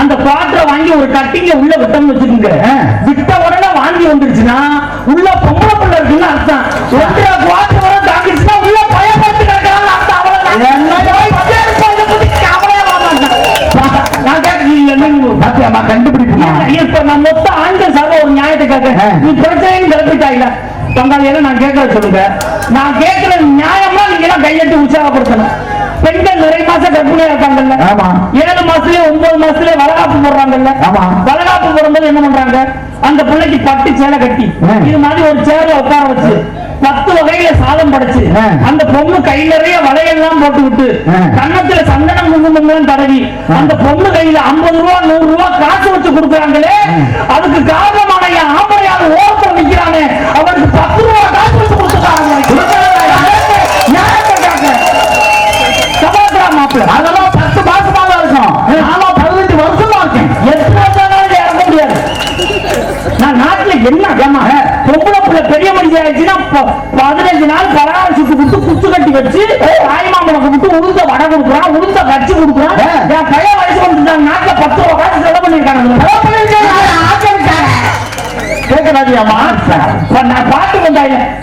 அந்த குவாட்டரை வாங்கி ஒரு கட்டிங்க உள்ள விட்டோம்னு வச்சுக்கோங்க. விட்ட உடனே வாங்கி வந்துருச்சுன்னா உள்ள பொம்பளை பிள்ளை இருக்குன்னு அர்த்தம். ஒன்றரை குவாட்டர் வரை தாங்கிடுச்சுன்னா உள்ள பயப்பட்டு கிடக்கிறான்னு அர்த்தம். நான் கேட்கறத சொல்லுங்க. நான் கேட்கிற நியாயமா நீங்க கையெட்டு உற்சாகப்படுத்தணும். நிறைய மாசம் கர்ப்பிணியா இருக்காங்கல்ல ஆமா. ஏழு மாசத்துலயே ஒன்பது மாசத்துலயே வளகாப்பு போடுறாங்கல்ல ஆமா. வளகாப்பு போடும்போது என்ன பண்றாங்க அந்த பிள்ளைக்கு பட்டு சேலை கட்டி. இது மாதிரி ஒரு சேர்ல உட்கார வச்சு பத்து வகையில சாதம் படைச்சு. அந்த பொண்ணு கை நிறைய வளையெல்லாம் போட்டு விட்டு. கன்னத்துல சந்தனம் குங்குமம் தடவி அந்த பொண்ணு கையில ஐம்பது ரூபா நூறு ரூபா காசு வச்சு கொடுக்குறாங்களே அதுக்கு காரணமான என் ஆம்பளையால் ஓரத்தில் நிக்கிறானே அவனுக்கு பத்து ரூபா காசு வச்சு கொடுத்துருக்காங்க ப- பதினஞ்சு நாள் சுட்டு கொடுத்து குத்து கட்டி வச்சு தாய்மாமனுக்கு விட்டு உளுந்த வடை கொடுக்குறான் உளுந்த கட்சி கொடுக்குறான். என் பையன் வயசு வந்துட்டாங்க நாட்டுல பத்து ரூபா காசு செலவு பண்ணிருக்காங்க. கேட்கறாதியாமா நான் பாட்டு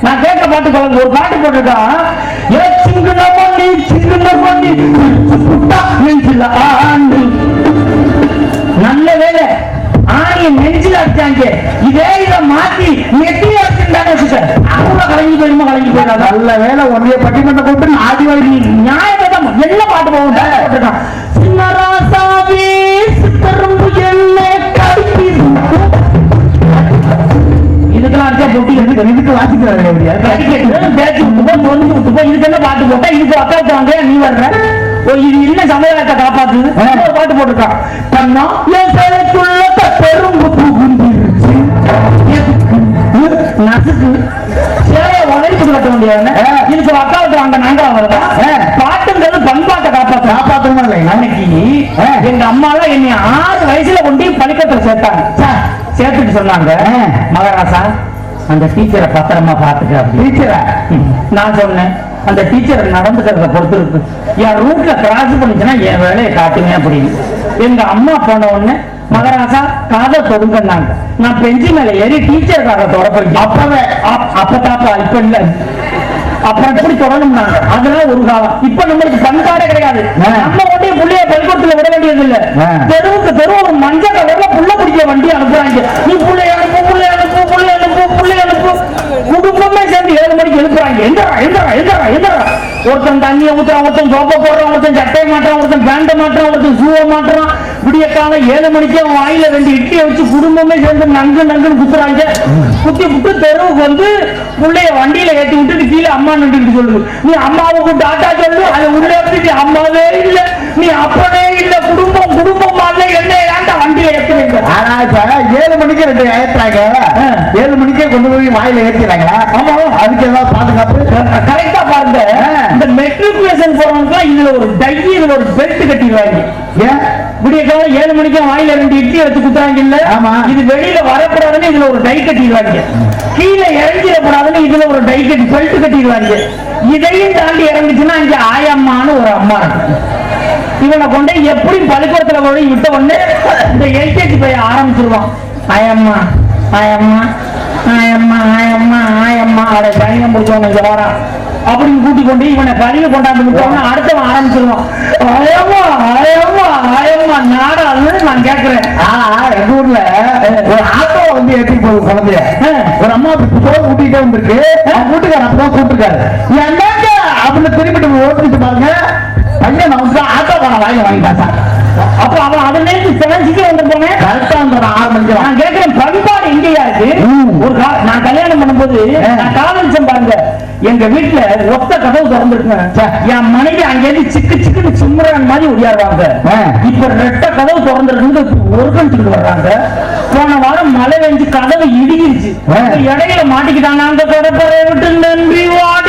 நான் கேட்க பாட்டு ஒரு பாட்டு போட்டிருக்கான். ஏ சிங்குன பண்ணி சிங்குன பண்ணி புட்டா நெஞ்சில ஆண்டு. நல்ல வேலை ஆணிய நெஞ்சில அடிச்சாங்க. இதே இத மாத்தி அவங்க கலங்கி போயிருமா கலங்கி போயிடாத நல்ல வேலை ஒன்றிய பட்டிமன்ற கூட்டு ஆடி வழி நியாயபதம் என்ன பாட்டு போகும்? போட்டிருக்கான் சின்ன ராசாவே சித்தரும்பு என்ன கடிப்பிது இதுக்கெல்லாம் அடிச்சா பொட்டி இதுக்கு இதுக்கு வாசிக்கிறாரு பேச்சு விட்டு போ சொரிஞ்சு விட்டு போ. இதுக்கு என்ன பாட்டு போட்டா? இதுக்கு அக்காவுக்கு வாங்க நீ வர்ற. இது என்ன சமுதாயத்தை காப்பாத்துது? பாட்டு போட்டிருக்கான் கண்ணா என் பெரும்பு எதுக்கு? நசுக்கு. உழைப்பு கட்ட ஆ. இதுக்கு அக்காவுக்கு வாங்க நாங்க வரதா ஆ. பாட்டுங்கிறது பண்பாட்டை காப்பாற்ற காப்பாத்தணுமா இல்லை அன்னைக்கு. எங்க அம்மா எல்லாம் என்னை ஆறு வயசுல கொண்டு போய் பள்ளிக்கூடத்துல சேர்த்தாங்க. சேர்த்துட்டு சொன்னாங்க. மகாராசா அந்த டீச்சரை பத்திரமா பாத்துக்க டீச்சரா? நான் சொன்னேன் அந்த டீச்சர் நடந்துக்கிறத பொறுத்து இருக்கு என் ரூட்ல கிராஸ் பண்ணிச்சுன்னா என் வேலையை காட்டுங்க அப்படின்னு. எங்க அம்மா போன உடனே மகராசா காதை தொடுங்கன்னாங்க நான் பெஞ்சு மேல ஏறி டீச்சர் காதை தொடப்பேன் அப்பவே அப்- அப்பதாப்பா இப்ப இல்ல. அப்புறம் எப்படி தொடணும்னாங்க அதெல்லாம் ஒரு காலம். இப்ப நம்மளுக்கு பண்பாடே கிடையாது. நம்ம ஒன்றே புள்ளைய பள்ளிக்கூடத்துல விட வேண்டியது இல்ல. தெருவுக்கு தெரு ஒரு மஞ்சள் கலர்ல புள்ள பிடிக்க வண்டி அனுப்புறாங்க. நீ புள்ளைய அனுப்பு புள்ளைய அனுப்பு புள்ளைய அனுப்பு புள்ளைய அனுப்பு. குடும்பமே சேர்ந்து ஏழு மணிக்கு எழுப்புறாங்க. எந்திரா எந்திரா எந்திரா எந்திரா. ஒருத்தன் தண்ணியை ஊத்துறான் ஒருத்தன் சோப்பை போடுறான் ஒருத்தன் சட்டையை மாட்டுறான் ஒருத்தன் பேண்ட மாட்டுறான் ஒருத்தன் ஷூவை மாட்டுறான். விடிய ஏழு மணிக்கு அவன் வாயில ரெண்டு இட்லியை வச்சு குடும்பமே சேர்ந்து நங்கு நங்குன்னு குத்துறாங்க. குத்தி விட்டு தெருவுக்கு வந்து புள்ளைய வண்டியில ஏத்தி விட்டுட்டு கீழே அம்மா நின்றுட்டு சொல்லுது. நீ அம்மாவுக்கு டாட்டா சொல்லு அதை உள்ள எடுத்துட்டு அம்மாவே இல்ல நீ அப்பனே இல்ல குடும்பம் குடும்பம் என்ன ஏன்டா வண்டியில ஏத்துறீங்க ஆனா இப்ப ஏழு மணிக்கு ரெண்டு ஏத்துறாங்க. ஏழு மணிக்கே கொண்டு போய் வாயில ஏத்திடுறாங்களா? ஆமா. அதுக்கு ஏதாவது பாதுகாப்பு? கரெக்டா பாருங்க. இந்த மெட்ரிகுலேஷன் போறவங்க இதுல ஒரு டை இதுல ஒரு பெல்ட் கட்டிடுவாங்க. ஏன்? விடிய ஏழு மணிக்கு வாயில ரெண்டு இட்லி வச்சு குத்துறாங்க இல்ல ஆமா. இது வெளியில வரக்கூடாதுன்னு இதுல ஒரு டை கட்டிடுவாங்க கீழே இறங்கிடக்கூடாதுன்னு இதுல ஒரு டை கட்டி பெல்ட் கட்டிடுவாங்க இதையும் தாண்டி இறங்குச்சுன்னா இங்க ஆயம்மான்னு ஒரு அம்மா இருக்கு இவனை கொண்டு எப்படி பள்ளிக்கூடத்துல போய் விட்ட உடனே இந்த எல்கேஜி பையன் ஆரம்பிச்சிருவான் ஆயம்மா ஆயம்மா ஆயம்மா ஆயம்மா ஆயம்மா அதை இங்க வாரான் அப்படின்னு கூட்டி கொண்டு இவனை கழிவு கொண்டாந்து விட்டோம்னா அடுத்தவன் ஆரம்பிச்சிருவான். ஆயம்மா ஆயம்மா ஆயம்மா நாடான்னு நான் கேட்கிறேன் எங்க ஊர்ல ஒரு ஆட்டோ வந்து ஏற்றிட்டு போகுது குழந்தைய. ஒரு அம்மா சோறு ஊட்டிட்டே வந்திருக்கு. அவங்க வீட்டுக்காரர் அப்பதான் கூப்பிட்டுருக்காரு. என்னங்க? அப்படின்னு திரும்பிட்டு ஓட்டிட்டு பாருங்க. பையன் வந்து ஆட்டோ காரன் வாங்கி வாங்கிட்டான் சார் அப்ப அவன் அதை நேரத்து சிவஞ்சிக்கு வந்துருப்போமே கரெக்டா அந்த ஆறு மணிக்கு வாங்க நான் கேட்கிறேன் பண்பாடு எங்கேயா இருக்கு. ஒரு நான் கல்யாணம் பண்ணும்போது. நான் காதலிச்சேன் பாருங்க எங்க வீட்டுல ஒத்த கதவு திறந்துருக்குங்க. என் மனைவி அங்கேருந்து சிக்கு சிக்குன்னு சிம்ரன் மாதிரி ஒடியாடுவாங்க. இப்ப ரெட்ட கதவு திறந்துருக்கு ஒரு கணிச்சுட்டு வர்றாங்க போன வாரம் மழை வெஞ்சு கதவு. இப்ப இடையில மாட்டிக்கிட்டாங்க அந்த கடற்கரை விட்டு நன்றி வாடி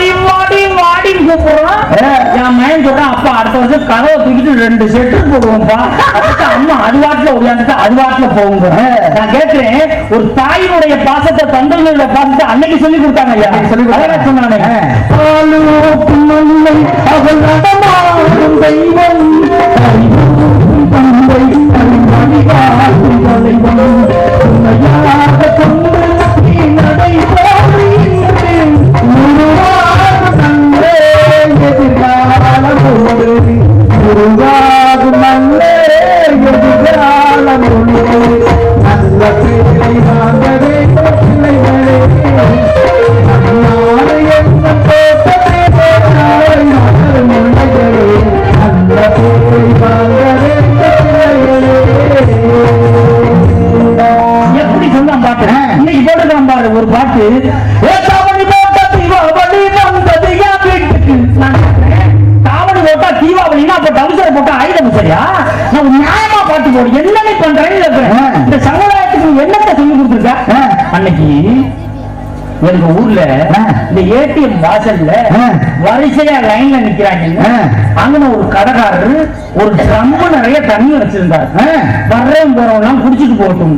என் மயன் சொல்றா அப்பா அடுத்த வருஷம் கதவை தூக்கிட்டு ரெண்டு செட்டு போடுவோம்ப்பா. அடுத்து அம்மா அதுவாட்டில் உட்காந்துட்டு அதுவாட்டில் போகுங்க நான் கேட்கிறேன் ஒரு தாயினுடைய பாசத்தை தந்தனுடைய பாசத்தை அன்னைக்கு சொல்லி கொடுத்தாங்க ஐயா. சொல்லி கொடுத்தாங்க. சொன்னானே. Thank you. எங்க ஊர்ல ஆ. இந்த ஏடிஎம் வாசல்ல. வரிசையா லைன்ல நிக்கிறாங்க. அங்க ஒரு கடைக்காரரு ஒரு ட்ரம்பு நிறைய தண்ணி வச்சிருந்தாரு. வர்றவன் போறவங்க குடிச்சிட்டு போகட்டும்.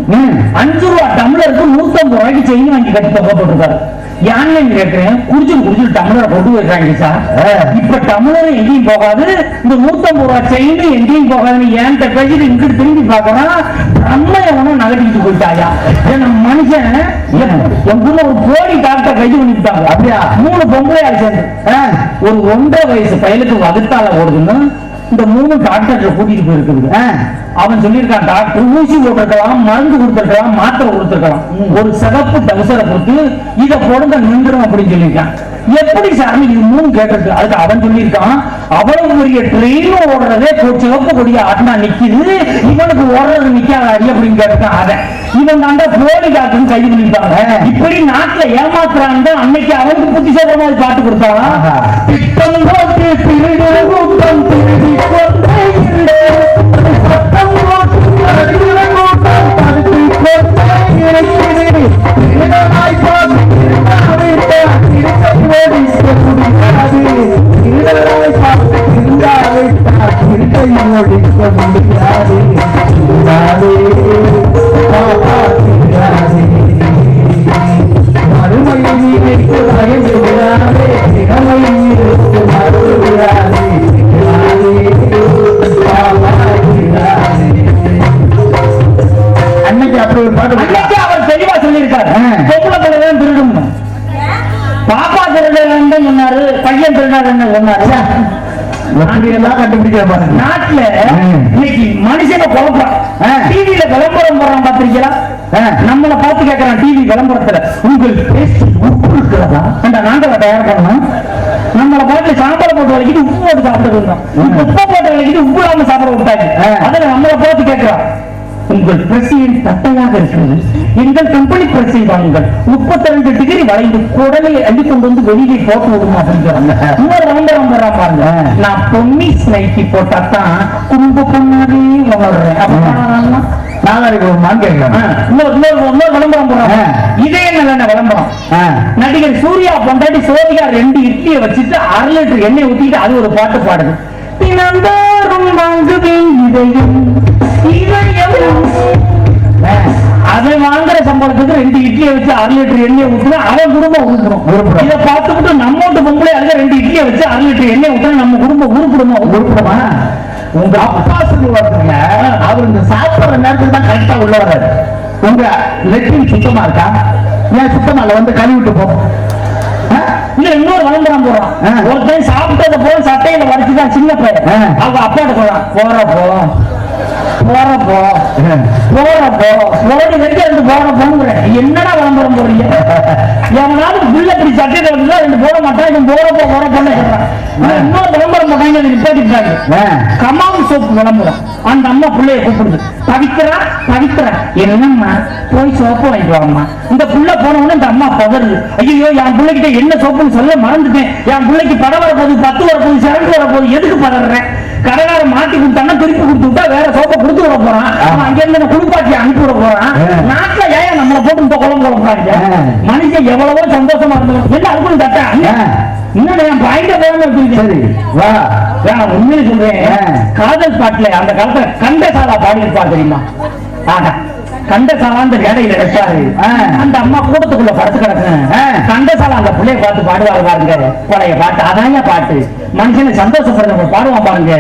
அஞ்சு ரூபா டம்ளருக்கு நூத்தம்பது ரூபாய்க்கு செயின் வாங்கி கட்டி தொகை போட்டிருக்காரு யான்னு கேட்கிறேன் குடிச்சிட்டு குடிச்சிட்டு டம்ளரை கொண்டு வைக்கிறாங்க சார். இப்ப டம்ளர் எங்கேயும் போகாது இந்த நூத்தம்பது ரூபா செயின் எங்கேயும் போகாதுன்னு ஏன்ட்ட பேசிட்டு இங்கிட்டு திரும்பி பாக்குறான் அம்மா எவனோ நகட்டிட்டு போயிட்டாயா மனுஷன் என் ஒரு கோடி டாக்டர் கைது பண்ணிவிட்டாங்க அப்படியா? மூணு பொம்பளை சேர்ந்து ஒரு ஒன்றரை வயசு பயலுக்கு வகுத்தால ஓடுதுன்னு இந்த மூணு டாக்டர்கிட்ட கூட்டிட்டு போயிருக்குது. அவன் சொல்லியிருக்கான் டாக்டர் ஊசி போட்டிருக்கலாம் மருந்து கொடுத்துருக்கலாம் மாத்திரை கொடுத்துருக்கலாம். ஒரு சிகப்பு டவுசரை கொடுத்து இதை போடுங்க நின்றுடும் அப்படின்னு சொல்லியிருக்கான். எப்படி சார் இது மூணு கேட்டிருக்கு அதுக்கு அவன் சொல்லியிருக்கான் அவ்வளவு பெரிய ட்ரெயின் ஓடுறதே சிவப்பு கொடிய ஆட்டினா நிக்குது இவனுக்கு ஓடுறது நிக்காதாடி அப்படின்னு கேட்டிருக்கான் அவன். இவன் தாண்டா போலி டாக்டர் கைது பண்ணிட்டாங்க. இப்படி நாட்டுல ஏமாத்துறாங்க அன்னைக்கு அவனுக்கு புத்திசாலமா அது பாட்டு கொடுத்தாங்க. திட்டம் போட்டு திருடு கூட்டம் திருடி கொண்டே இரு. சத்தம் போட்டு திருடு கூட்டம் தடுத்து பார்த்து முடியாது. நாட்டுல ம். இன்னைக்கு மனுஷனை குழப்பம் ஆ. டிவியில விளம்பரம் போடுறான் பாத்திருக்கீங்களா ஆ. நம்மள பார்த்து கேட்கறான் டிவி விளம்பரத்துல. உங்கள் உப்பு இருக்கிறதா? அந்த நாங்களை தயார் பண்ணணும்? நம்மள பார்த்து சாம்பார் போட்டு வலிக்கிட்டு உப்பு போட்டு சாப்பிட்டு இருந்தோம் இப்ப உப்பு போட்டு வலிக்கிட்டு உப்பு இல்லாம சாப்பிட விட்டாங்க. அதுல நம்மள பார்த்து கேட்கறான். உங்கள் பிரசியின் தட்டையாக இருக்கிறது. எங்கள் கம்பெனி பிரசி வாங்குங்கள். முப்பத்தி ரெண்டு டிகிரி வளைந்து குடலை அள்ளி கொண்டு வந்து வெளியே போட்டு அப்படிங்கிறாங்க இன்னொரு போடுறான் பாருங்க. நான் பொன்னி ஸ்னைட்டி போட்டாதான் குடும்ப பொண்ணாவே வளர்றேன். அப்படின்னா நாளைக்கு ஒரு மான் கேட்கலாம் இன்னொரு இன்னொரு விளம்பரம் போடுறாங்க ஆ. இதே நல்ல விளம்பரம். நடிகர் சூர்யா பொண்டாட்டி சோதிகா ரெண்டு இட்லியை வச்சுட்டு அரை லிட்டர் எண்ணெய் ஊத்திட்டு அது ஒரு பாட்டு பாடுது. தினந்தோறும் வாங்குவேன் இதயம். இதயம். அவன் வாங்குற சம்பளத்துக்கு ரெண்டு இட்லியை வச்சு அரை லிட்டர் எண்ணெய் ஊத்துனா அவன் குடும்பம் உருப்பிடும். இதை பார்த்துக்கிட்டு நம்ம வீட்டு பொம்பளை அதுக்கு ரெண்டு இட்லியை வச்சு அரை லிட்டர் எண்ணெய் ஊத்துனா நம்ம குடும்பம் உருப்பிடுமா? உருப்படமா? உங்க அப்பா சொல்லுவாருங்க அவர் இந்த சாப்பிடுற நேரத்துக்கு தான் கரெக்டா உள்ள வர்றாரு. உங்க லெட்டின் சுத்தமா இருக்கா? ஏன் சுத்தமா இல்ல? வந்து கழுவிட்டு போ. ஆ? இல்ல இன்னொரு போடுறான் ஆ. ஒருத்தன் சாப்பிட்டத போல சட்டையில வரைச்சுதான் சின்ன பையன். அவங்க அப்பாட்ட சொல்றான் போறப்போ போறப்போ. போறப்போ போடி வரைக்கும் ரெண்டு போற போங்கிறேன் என்னடா விளம்பரம் போடுறீங்க? எவனாவது புள்ள இப்படி சட்டையில வந்து ரெண்டு போட மாட்டான் இவன் போறப்போ போறப்போன்னு சொல்றான் இன்னொரு விளம்பரம் போட்டாங்க நிப்பாட்டிட்டாங்க. கமாம் சோப்பு விளம்பரம். அந்த அம்மா பிள்ளைய கூப்பிடுது. பவித்ரா பவித்ரா. என்னம்மா? போய் சோப்பு வாங்கிட்டு வாம்மா. இந்த புள்ள போன உடனே இந்த அம்மா பதறுது. ஐயோ என் பிள்ளைகிட்ட என்ன சோப்புன்னு சொல்ல மறந்துட்டேன். என் பிள்ளைக்கு படம் வரப்போகுது பத்து வரப்போகுது சிறந்து வரப்போகுது. எதுக்கு பதறேன் கடைக்காரன் மாட்டி கொடுத்தான்னா திருப்பி கொடுத்து விட்டா வேற சோப்பை கொடுத்து விட போறான். அவன் அங்க இருந்து குளிப்பாட்டி அனுப்பி விட போறான். நாட்டுல ஏன் நம்மளை போட்டு இந்த குளம் குளம்றாங்க ஆ. மனுஷன் எவ்வளவோ சந்தோஷமா இருந்தோம் என்ன அதுக்குள்ள தட்டா ஆ. இன்னும் என் பாயிண்ட இருக்கீங்க சரி வா. நான் உண்மையில சொல்றேன். காதல் பாட்டுல அந்த காலத்துல கண்டசாலா பாடி இருப்பா தெரியுமா? ஆஹா. கண்டசாலா அந்த வேலையில எடுத்தாரு ஆ. அந்த அம்மா கூட்டத்துக்குள்ள படுத்து கிடக்குறேன். ஆ. கண்டசாலா அந்த பிள்ளைய பார்த்து பாடுவாங்க பாருங்க. பழைய பாட்டு அதாங்க பாட்டு. மனுஷனை சந்தோஷப்படுறவங்க பாடுவான் பாருங்க.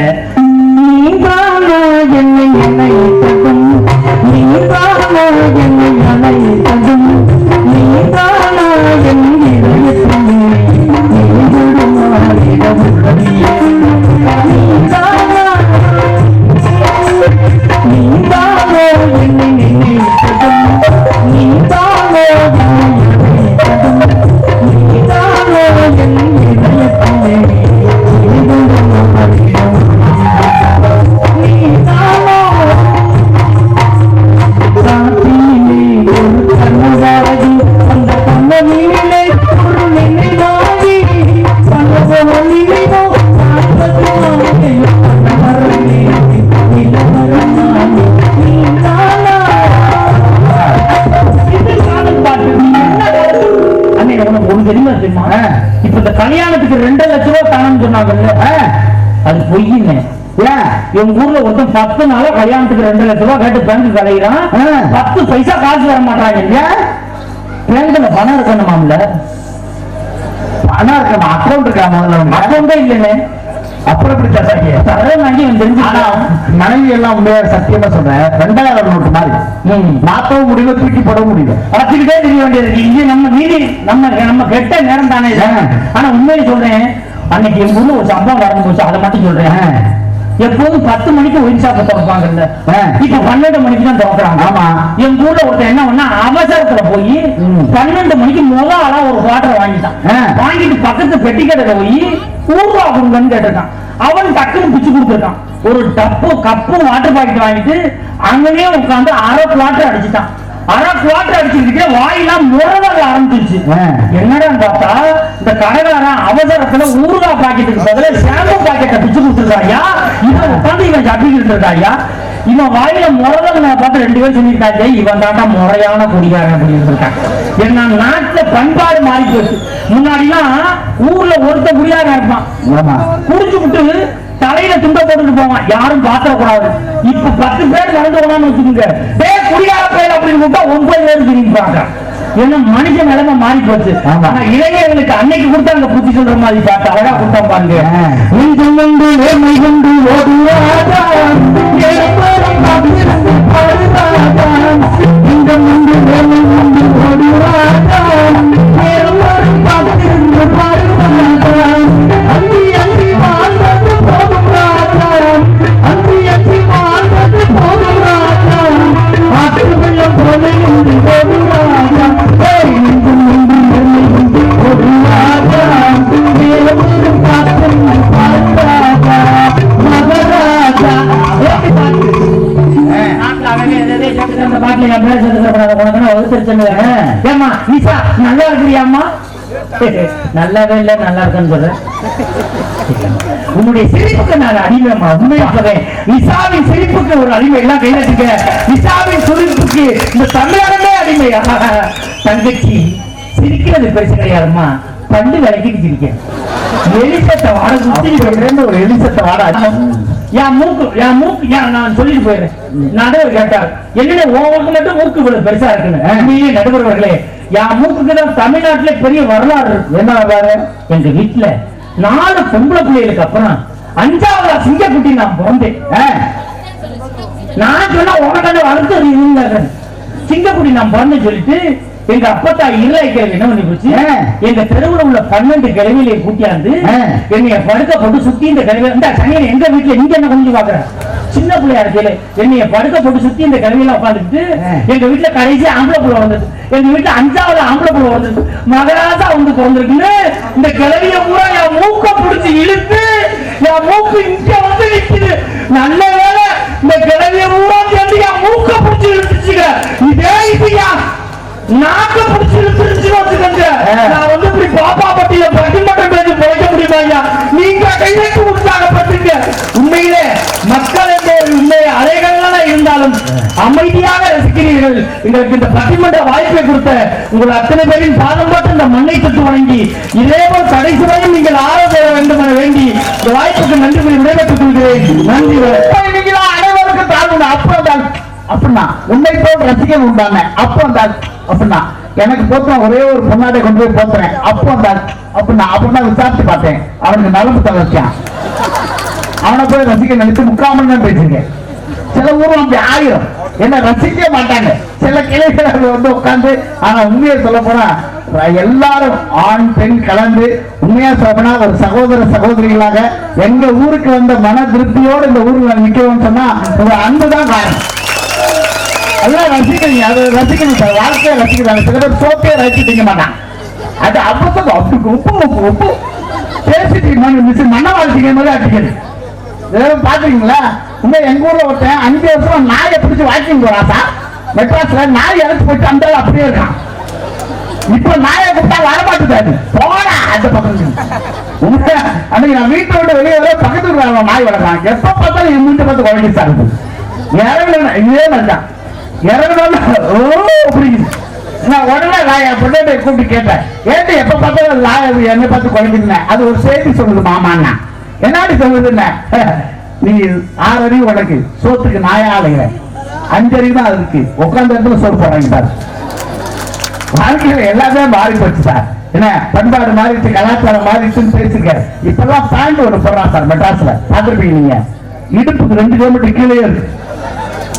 எனக்கு ரெண்டு லட்சம் ரூபாய் தானம்னு சொன்னாங்கல்ல? அது பொய்யுங்க ஏன்? எங்க ஊர்ல ஒருத்தன் பத்து நாளா கல்யாணத்துக்கு ரெண்டு லட்சம் ரூபாய் கேட்டு பேங்க் கலையிறான். பத்து பைசா காசு தர மாட்டாங்க பேங்க்ல பணம் இருக்கணுமாம்ல? பணம் இருக்கா அக்கௌண்ட் இருக்கா முதல்ல? அக்கௌண்டே இல்லைன்னு அப்புறம் எப்படி தசாக்கி தரேன் வாங்கி அவன் தெரிஞ்சு ஆனா மனைவி எல்லாம் உண்மையா சத்தியமா சொல்றேன். ரெண்டாயிரம் நோட்டு மாதிரி. மாத்தவும் முடியல தூக்கி போட முடியல. பார்த்துக்கிட்டே தெரிய வேண்டியது. இது நம்ம மீறி நம்ம நம்ம கெட்ட நேரம் தானே. ஆனா உண்மையை சொல்றேன். அன்னைக்கு எங்க ஊர்ல ஒரு சம்பவம் நடந்து போச்சு அதை மட்டும் சொல்றேன். எப்போதும் பத்து மணிக்கு ஒயின் ஷாப்பை திறப்பாங்கல்ல. இப்ப பன்னெண்டு மணிக்கு தான் திறக்கிறாங்க ஆமா. எங்க ஊர்ல ஒருத்தன் என்ன பண்ணா அவசரத்துல போய். பன்னெண்டு மணிக்கு முத ஆளா ஒரு வாட்டர் வாங்கிட்டான். வாங்கிட்டு பக்கத்து பெட்டி கடையில போய் ஊர்வா கொடுங்கன்னு கேட்டிருக்கான் அவன் டக்குன்னு பிச்சு கொடுத்துருக்கான் ஒரு டப்பு கப்பு வாட்டர் பாக்கெட் வாங்கிட்டு அங்கனே உட்காந்து அரை குவாட்டர் அடிச்சுட்டான் அரை குவாட்டர் அடிச்சுக்கிட்டே வாயெல்லாம் முறவர ஆரம்பிச்சிருச்சு. ஆ. என்னடா பார்த்தா? இந்த கடைக்காரன் அவசரத்துல ஊறுகாய் பாக்கெட்டுக்கு பதிலா ஷாம்பு பாக்கெட்டை பிச்சு கொடுத்துருக்காயா இவன் உட்காந்து இவன் சப்பிக்கிட்டு இருக்காயா இவன் வாயில முறவங்க பார்த்து ரெண்டு பேரும் சொல்லியிருக்காங்க. இவன் தாண்டா முறையான குடிகாரன் அப்படின்னு இருக்கான் என்ன நாட்டுல பண்பாடு மாறி போச்சு. முன்னாடிலாம் ஊர்ல ஒருத்த குடிகாரன் இருப்பான். குடிச்சு விட்டு தலையில துண்ட போட்டுட்டு போவான். யாரும் பாத்திர கூடாது. இப்ப பத்து பேர் நடந்து போனான்னு வச்சுக்கோங்க. டே குடிகார பேர் அப்படின்னு கூப்பிட்டா ஒன்பது பேர் திரும்பிப்பாங்க ஏன்னா மனுஷ நிலைமை மாறி போச்சு. ஆனா இளைஞர்களுக்கு அன்னைக்கு கொடுத்த அந்த புத்தி சொல்ற மாதிரி பாட்டு அழகா கொடுத்தா பாருங்க. ஆ. நெஞ்சம் கொண்டு நேர்மை கொண்டு பாடுவாரா நெஞ்சம் கொண்டு நேர்மை நல்லாவே இல்ல நல்லா இருக்குன்னு சொல்றேன் உன்னுடைய சிரிப்புக்கு நான் அடிமைமா உண்மையா சொல்றேன். நிசாவின் சிரிப்புக்கு ஒரு அடிமை எல்லாம் கையில நிசாவின் சிரிப்புக்கு இந்த தமிழகமே அடிமையா தங்கச்சி சிரிக்கிறது பெருசு கிடையாதும்மா. பண்டு விளக்கிட்டு சிரிக்க எலிசத்தை வாட சுத்தி ஒரு எலிசத்தை வாடா? என் மூக்கு என் மூக்கு நான் சொல்லிட்டு போயிடுறேன் நடுவர் கேட்டார் என்னடா உன் மட்டும் மூக்கு பெருசா இருக்குன்னு? நடுவர்களே என் மூக்குக்கு தான் தமிழ்நாட்டுல பெரிய வரலாறு இருக்கு. என்ன பாரு எங்க வீட்டுல நாலு பொம்பளை பிள்ளைகளுக்கு அப்புறம் அஞ்சாவது சிங்கக்குட்டி நான் பிறந்தேன். நான் சொன்னா உனக்கு வளர்த்து இருந்தாங்க சிங்கக்குடி நான் பிறந்து சொல்லிட்டு எங்க அப்பத்தா இல்லை கிழவி என்ன பண்ணி போச்சு. எங்க தெருவுல உள்ள பன்னெண்டு கிழவிகளை கூட்டியாந்து. என்னைய படுக்க போட்டு சுத்தி இந்த கிழவி இந்த சனியன் எங்க வீட்டுல நீங்க என்ன கொஞ்சம் பாக்குற? சின்ன பிள்ளையா இருக்கல என்னைய படுக்க போட்டு சுத்தி இந்த கிழவியில உட்காந்துட்டு. எங்க வீட்டுல கடைசி ஆம்பளை புள்ள வந்தது. எங்க வீட்டுல அஞ்சாவது ஆம்பளை புள்ள வந்தது. மகராசா வந்து பிறந்திருக்குன்னு இந்த கிழவிய பூரா என் மூக்க பிடிச்சு இழுத்து என் மூக்கு இங்க வந்து நிக்குது. நல்ல வேலை இந்த கிழவிய பூரா என் மூக்க பிடிச்சு இழுத்துச்சுங்க. இதே இதுயா நாக்க பிடிச்சு இழுத்துருச்சு வச்சுக்கோங்க. ஆ. நான் வந்து இப்படி பாப்பா பட்டியில பட்டிமட்டம் பேசி பிழைக்க முடியுமா ஐயா? நீங்க கையெழுத்து கொடுத்தாங்க பட்டுங்க உண்மையிலே மக்கள் என்ற ஒரு உண்மை அலைகளான இருந்தாலும் அமைதியாக ரசிக்கிறீர்கள். எங்களுக்கு இந்த பட்டிமன்ற வாய்ப்பை கொடுத்த உங்கள் அத்தனை பேரின் பாதம் போட்டு இந்த மண்ணை தொட்டு வணங்கி இதேபோல் கடைசி வரையும் நீங்கள் ஆரோக்கிய வேண்டும் என வேண்டி இந்த வாய்ப்புக்கு நன்றி கூறி விடைபெற்றுக் கொள்கிறேன். நன்றி. அனைவருக்கும் தாழ்வு அப்போ தான் அப்படின்னா உன்னை போல் ரசிகன் உண்டான அப்போ தான் அப்படின்னா எனக்கு போத்த ஒரே ஒரு பொண்ணாடை கொண்டு போய் போத்துறேன் அப்போ அந்த அப்படின்னா அப்படின்னா விசாரிச்சு பார்த்தேன். அவனுக்கு நலம்பு தளர்ச்சியான் அவனை போய் ரசிக்க நினைத்து முக்கால் மணி நேரம் பேசிருக்கேன் சில ஊர்ல அப்படி ஆயிரும். என்ன ரசிக்க மாட்டாங்க. சில கிளைகள் வந்து உட்கார்ந்து ஆனா உண்மையை சொல்ல போனா எல்லாரும் ஆண் பெண் கலந்து உண்மையா சொல்ல போனா ஒரு சகோதர சகோதரிகளாக எங்க ஊருக்கு வந்த மன திருப்தியோடு இந்த ஊர்ல நிக்கிறோம்னு சொன்னா ஒரு அன்பு தான் காரணம். அதெல்லாம் ரசிக்கிறீங்க அது ரசிக்கணும் சார். வாழ்க்கையை ரசிக்கிறாங்க சில பேர் சோப்பே ரசிக்க மாட்டான் அது அப்பதான் அப்படி உப்பு உப்பு உப்பு. பேசிட்டு மிஸ் மண்ண வாழ்க்கைய மாதிரி அடிக்கிறது. இதெல்லாம் பாத்துறீங்களா இன்னும் எங்க ஊர்ல ஒருத்தன் அஞ்சு வருஷம் நாயை பிடிச்சி வாக்கிங் போறாசா மெட்ராஸ்ல நாய் இறந்து போயிட்டு அந்த ஆள் அப்படியே இருக்கான். இப்ப நாயை கூப்பிட்டா வரமாட்டுதாரு போடா அந்த பக்கம் உண்மையா, அன்னைக்கு நான் வீட்டை விட்டு வெளியே வர பக்கத்துக்கு நாய் வளர்க்கலாம் எப்ப பார்த்தாலும் என் வீட்டை பார்த்து குழந்தை சார் இறங்கல இதே மாதிரிதான். இறங்கணும் நான் உடனே நான் என் பொண்ணை கூப்பிட்டு கேட்டேன். ஏன்டி எப்ப பார்த்தாலும் லாயர் என்ன பார்த்து குழம்பிருந்தேன் அது ஒரு செய்தி சொல்லுது மாமான்னா என்னடி சொல்லுதுன்னு? நீ ஆறு அறிவு உனக்கு சோத்துக்கு நாயா அலைகிற அஞ்சு தான் அதுக்கு? உட்கார்ந்த இடத்துல சோறு போடுறாங்க பாரு. வாழ்க்கையில எல்லாமே மாறி போச்சு சார். என்ன பண்பாடு மாறிடுச்சு கலாச்சாரம் மாறிடுச்சுன்னு பேசிக்க இப்பெல்லாம் பேண்ட் ஒண்ணு போடுறான் சார் மெட்ராஸ்ல. பார்த்துருப்பீங்க நீங்க. இடுப்புக்கு ரெண்டு கிலோமீட்டர் கீழே இருக்கு.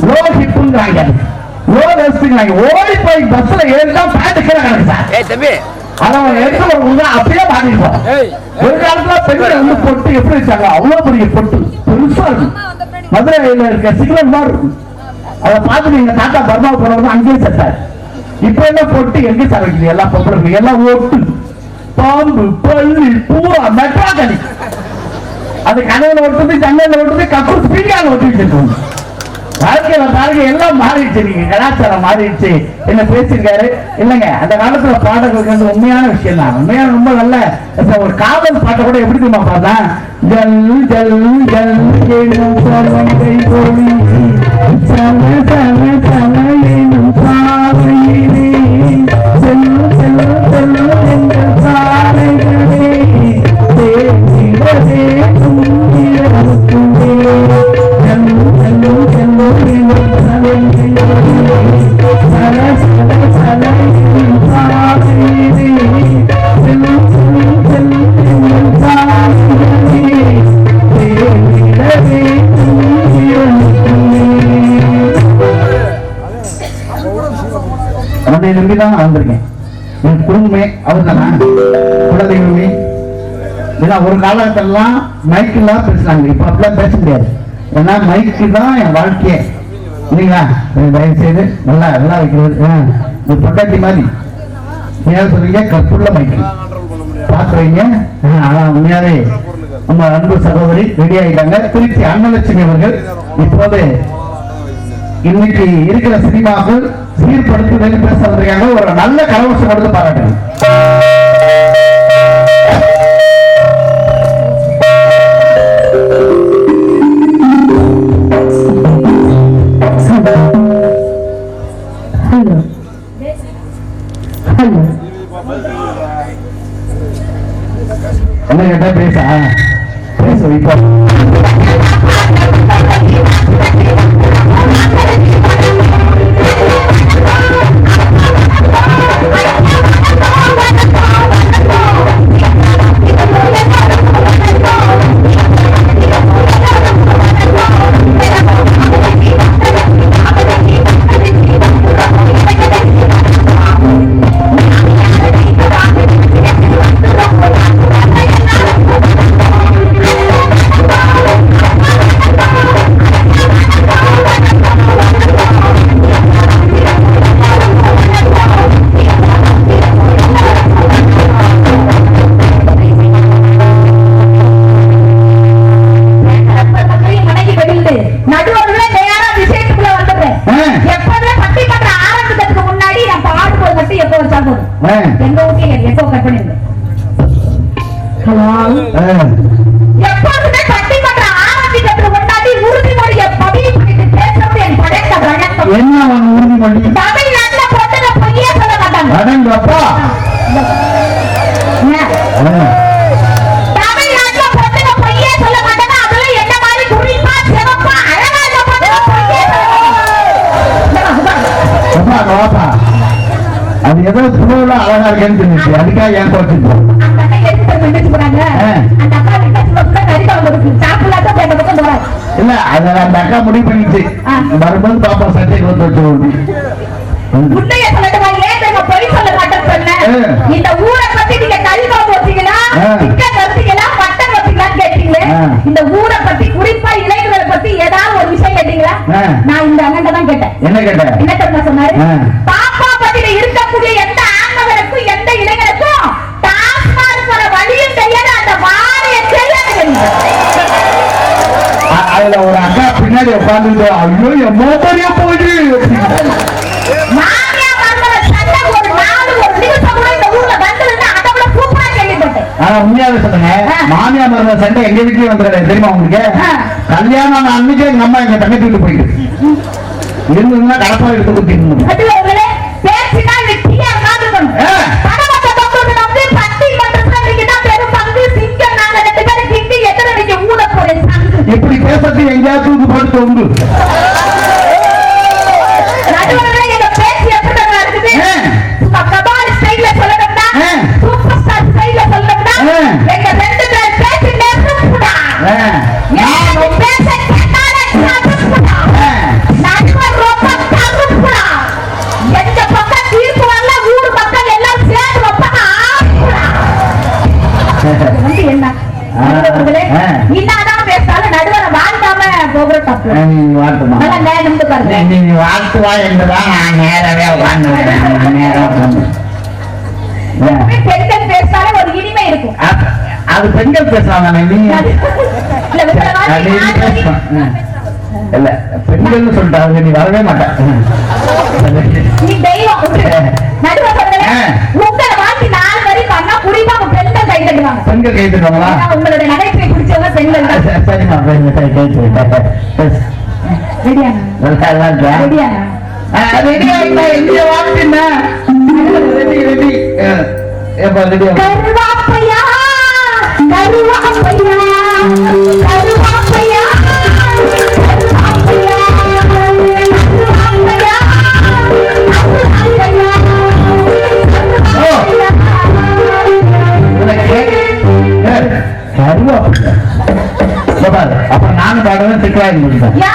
லோ ஹிப்புங்கிறாங்க ஓடி போய் பஸ்ல ஏறினா பேண்ட் கீழே கிடக்கு சார். ஏய் தம்பி. அதை அவன் எடுத்து வரும்போது அப்படியே மாறிடுவோம் ஒரு காலத்துல பெண்கள் வந்து பொட்டு எப்படி வச்சாங்க? அவ்வளவு பெரிய பொட்டு. பெருசா இருக்கும் மதுரையில இருக்க சிக்னல் மாதிரி இருக்கும் அதை பார்த்து நீங்க தாத்தா பர்மா போனவங்க அங்கேயே செத்தார். இப்ப என்ன பொட்டு? எங்க சார் எல்லாம் பொம்பளை எல்லாம் ஓட்டு. பாம்பு பள்ளி பூரா மெட்ராகனி. அது கனவுல ஒட்டுது ஜன்னல்ல ஒட்டுது கக்கூர் ஸ்பீக்கால ஒட்டி வச்சிருக்கோம் வாழ்க்கையில பாருங்க எல்லாம் மாறிடுச்சு. நீங்க கலாச்சாரம் மாறிடுச்சு. என்ன பேசியிருக்காரு? இல்லைங்க அந்த காலத்துல பாடல்களுக்கு வந்து உண்மையான விஷயம் தான் உண்மையான ரொம்ப நல்ல இப்ப ஒரு காதல் பாட்டை கூட எப்படி தெரியுமா பார்த்தா ஜல் ஜல் ஜல் செல்லும் செல்லும் செல்லும் எங்கள் சாலைகளே தேசிடவே வந்திருக்கேன். என் குடும்பமே அவர் தானா குலதெய்வமே. ஏன்னா ஒரு காலகட்டம்லாம் மைக்கெல்லாம் பேசுனாங்க. இப்போ அப்படிலாம் பேச முடியாது. ஏன்னா மைக்கு தான் என் வாழ்க்கையே. இல்லைங்களா? தயவு செய்து நல்லா நல்லா வைக்கிறது. ஒரு பொட்டாட்டி மாதிரி. ஏன் சொல்றீங்க? கற்புள்ள மைக்கு பாக்குறீங்க ஆனா உண்மையாவே நம்ம அன்பு சகோதரி ரெடி ஆகிட்டாங்க திருச்சி அன்னலட்சுமி அவர்கள் இப்போது இன்னைக்கு இருக்கிற சினிமாக்கள் சீர்படுத்துதல் பேச வந்திருக்காங்க ஒரு நல்ல கரவசம் கொடுத்து கேட்டா பேச பேச இப்போ. சாப்பிடலாத போய் அந்த பக்கம் போறாங்க. இல்ல அத அந்த அக்கா முடிவு பண்ணிச்சு ஆ. வரும்போது பாப்பா சட்டைக்கு வந்து வச்சு உண்மையை சொல்லட்டுமா? ஏன் தெரியுமா பொய் சொல்ல மாட்டேன்னு சொன்னேன்? ஆ. இந்த ஊரை பத்தி நீங்க வச்சீங்களா? ஆ. சிக்கன் வச்சீங்களா? மட்டன் வச்சீங்களான்னு கேட்டீங்களே. இந்த ஊரை பத்தி குறிப்பா இளைஞர்களை பத்தி ஏதாவது ஒரு விஷயம் கேட்டீங்களா. நான் இந்த அண்ணன் தான் கேட்டேன் என்ன கேட்ட என்ன தெரியுமா சொன்னாரு. பாப்பா பதில இருக்கக்கூடிய எந்த முன்னாடி உட்காந்துட்டு ஐயோ எம்மோ பெரிய போகுது ஆனா உண்மையாவே மருந்த சண்டை எங்க வீட்லயே வந்துடுறேன் தெரியுமா உங்களுக்கு? கல்யாணம் அன்னைக்கு எங்க அம்மா எங்க தங்கச்சி வீட்டு போயிட்டு. இருந்ததுன்னா கடப்பா எடுத்து ಜಾತಿ ಉಂಟು வந்து பாருங்க. பெண்கள் பேசினாலே ஒரு இனிமை இருக்கும். பெண்கள் பேசுவாங்க இல்ல பெண்கள் சொல்லிட்டாங்க நீ வரவே மாட்டேன் நீ தெய்வம். பண்ணா புரியுமா? பெண்கள் கை தட்டுவாங்க. பெண்கள் கை தட்டுவாங்களா? உங்களுடைய நகைச்சுவை குடிச்சவங்க பெண்கள் சரிமா பெண்கள் கை கை நல்லா ரெடியா கருவாப்பையா கருவாப்பையா கருவாப்பையா நானும் பாடுறேன் திட்டுவாங்க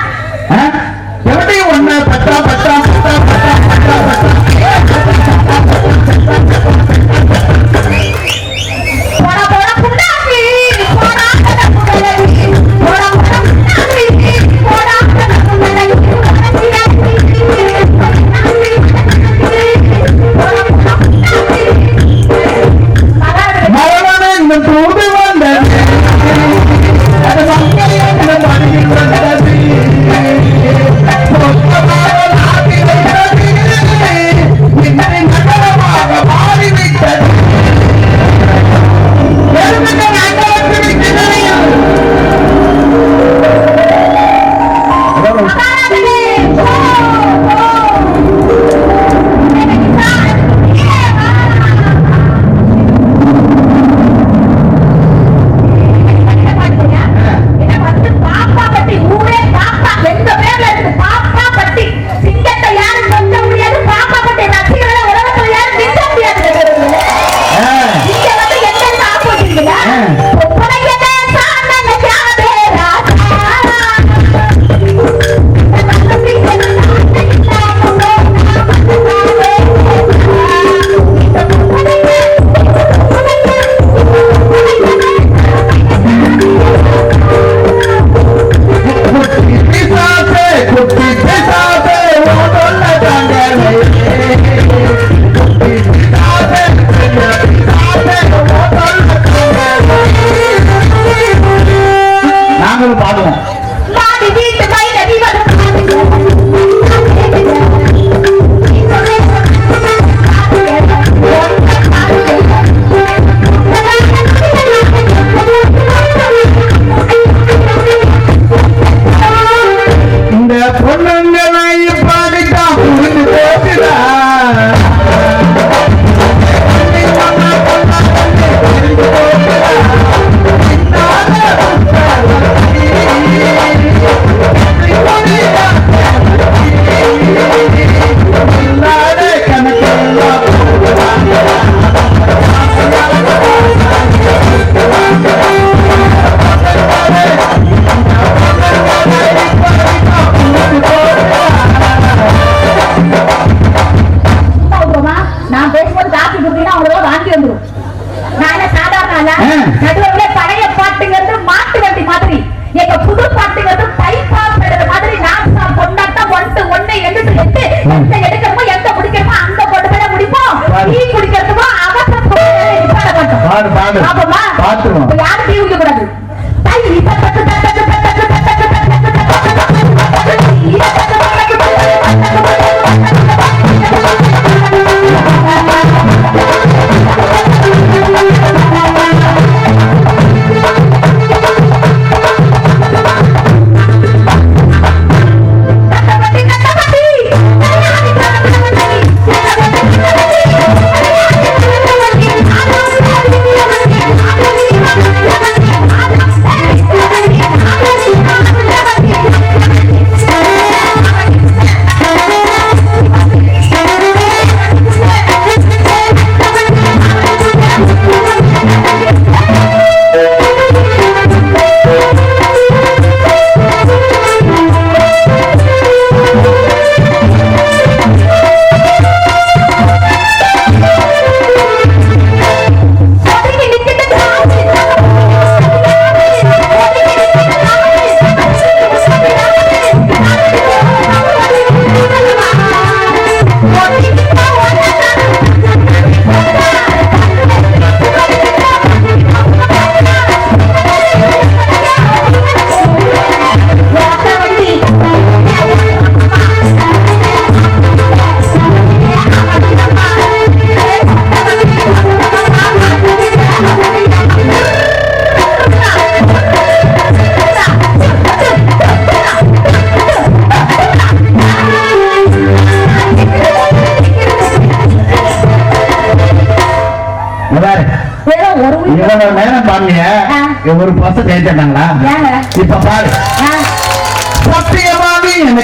அப்ப யாரும் தீர்க்க கூடாது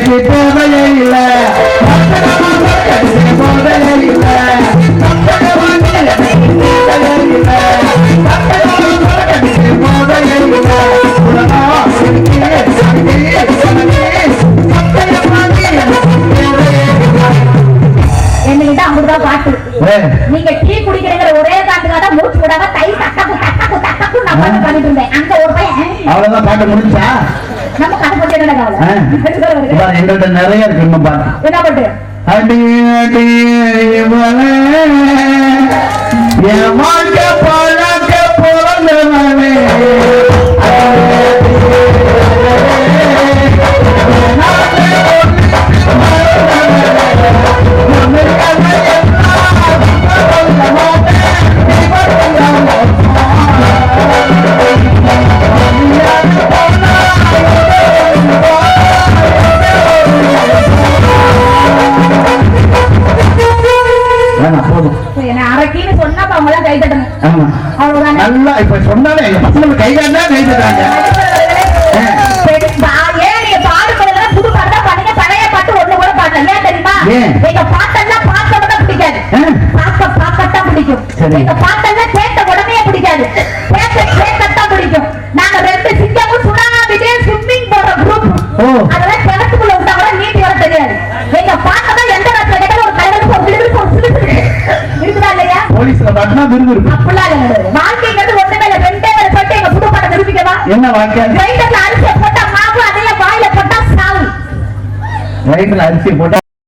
கடைசி போதலே இல்ல. கடைசி போதலே நீங்க டீ குடிக்கிறீங்க ஒரே காட்டுக்காக மூச்சு விடாம தை தட்டக்கு தட்டக்கு தட்டக்கு நான் பண்ணிட்டு இருந்தேன். அந்த ஒரு பையன் அவ்வளவுதான் பாட்டு முடிஞ்சா? எங்கள்கிட்ட நிறைய இருக்கு இன்னும் பாருங்க என்ன பாட்டு அடி வாங்கிக்காது ரைட்டர்ல அரிசி போட்டா மாவு அதையே வாயில போட்டா சாவு ரைட்டர்ல அரிசி போட்டா